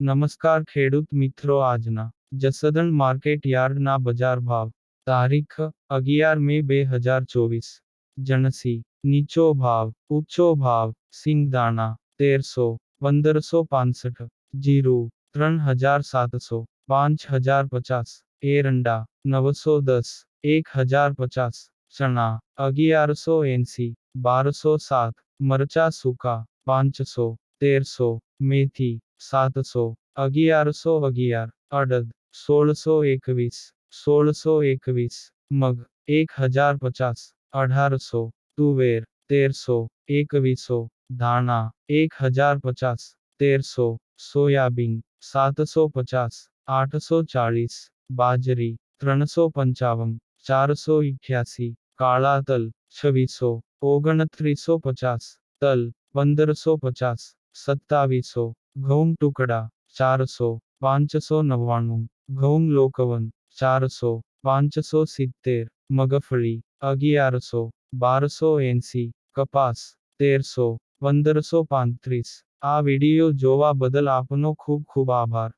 નમસ્કાર ખેડૂત મિત્રો આજના જસદણ માર્કેટ યાર્ડના બજાર ભાવ તારીખ અગિયાર મે બે હજાર ચોવીસ જણસી નીચો ભાવ ઊંચો ભાવ સિંગદાણા તેરસો પંદરસો પાસઠ જીરું ત્રણ હજાર સાતસો પાંચ હજાર પચાસ એરંડા નવસો દસ એક હજાર પચાસ ચણા અગિયારસો એંસી બારસો સાત મરચા સૂકા પાંચસો તેરસો મેથી સાતસો અગિયારસો અગિયાર અડદ સોળસો એકવીસ સોળસો એકવીસ મગ એક હજાર પચાસ અઢારસો તુવેર તેરસો એકવીસો ધાણા એક હજાર પચાસ તેરસો સોયાબીન સાતસો પચાસ આઠસો ચાળીસ બાજરી ત્રણસો પંચાવન ચારસો ઇઠ્યાસી કાળા તલ છવ્વીસો ઓગણત્રીસો પચાસ તલ પંદરસો પચાસ સત્તાવીસો ઘઉં ટુકડા ચારસો પાંચસો નવ્વાણું ઘઉં લોકવન ચારસો પાંચસો સિત્તેર મગફળી અગિયારસો બારસો એંસી કપાસ તેરસો પંદરસો પાંત્રીસ આ વીડિયો જોવા બદલ આપનો ખૂબ ખૂબ આભાર